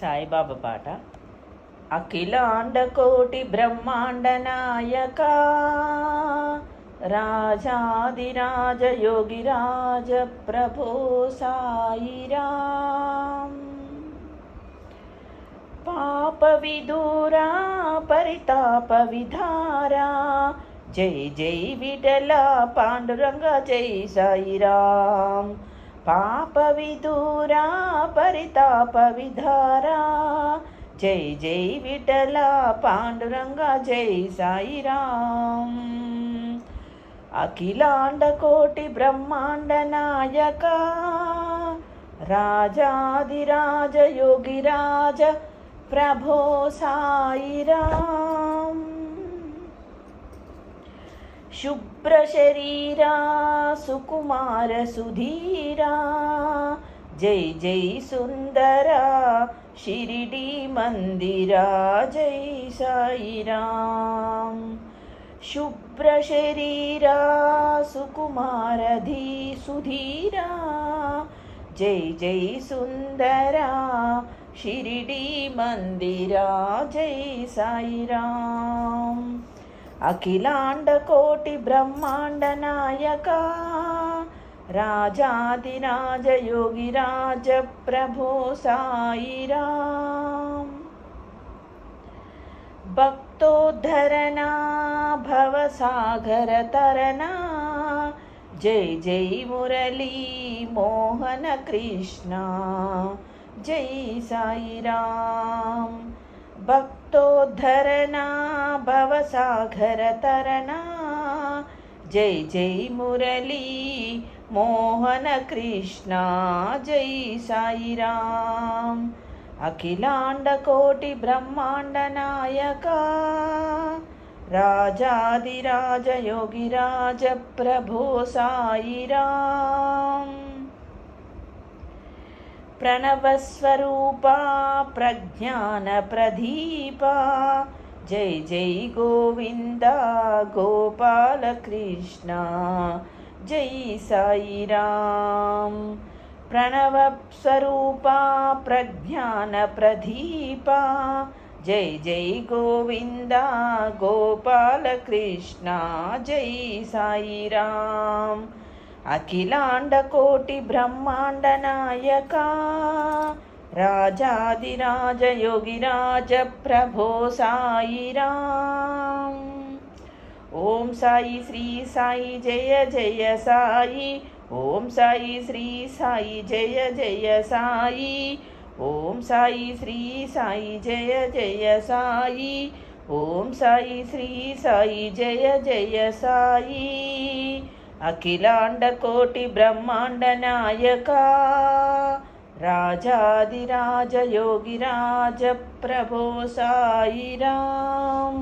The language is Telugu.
సాయిబాబా పాట. అఖిలాండ కోటి బ్రహ్మాండ నాయక రాజాదిరాజ యోగిరాజ ప్రభో సాయిరాం పాప విదూరా పరితాప విధారా జై జై విఠల పాండురంగ జై సాయిరాం పాప విదూరా పరితాప విధారా జై జై విఠల పాండురంగ జై సాయిరాం అఖిలాండ కోటి బ్రహ్మాండ నాయక రాజాదిరాజ యోగిరాజ ప్రభో సాయిరాం శుభ్ర శరీరా సుకుమార సుధీరా. జై జై సుందర షిరిడి మందిరా జై సాయిరాం. శుభ్ర శరీరా సుకుమారధీ సుధీరా. జై జై సుందరా షిరిడి మందిరా జై సాయిరాం అఖిలాండ కోటి బ్రహ్మాండ నాయక రాజాదిరాజ యోగిరాజ ప్రభో సాయిరాం భక్తోద్ధరణా భవసాగర తరణా జై జై మురళీ మోహన కృష్ణ జై సాయిరాం. తరణా జై జై మురళీ మోహన కృష్ణ జై సాయిరాం అఖిలాండ కోటి బ్రహ్మాండ నాయక రాజాదిరాజ యోగిరాజ ప్రభో సాయిరామ్ ప్రణవస్వరూపా ప్రజ్ఞాన ప్రదీపా జై జై గోవింద గోపాలకృష్ణ జై సాయిరాం ప్రణవస్వరూపా ప్రజ్ఞాన ప్రదీపా జై జై గోవింద గోపాలకృష్ణ జై సాయిరాం అఖిలాండ కోటి బ్రహ్మాండ ప్రభో సాయిరాం ఓం సాయి శ్రీ సాయి జయ జయ సాయి ఓం సాయి శ్రీ సాయి జయ జయ సాయి ఓం సాయి శ్రీ సాయి జయ జయ సాయి ఓం సాయి శ్రీ సాయి జయ జయ సాయి అఖిలాండ కోటి బ్రహ్మాండ నాయకా రాజాదిరాజ యోగిరాజ ప్రభో సాయిరాం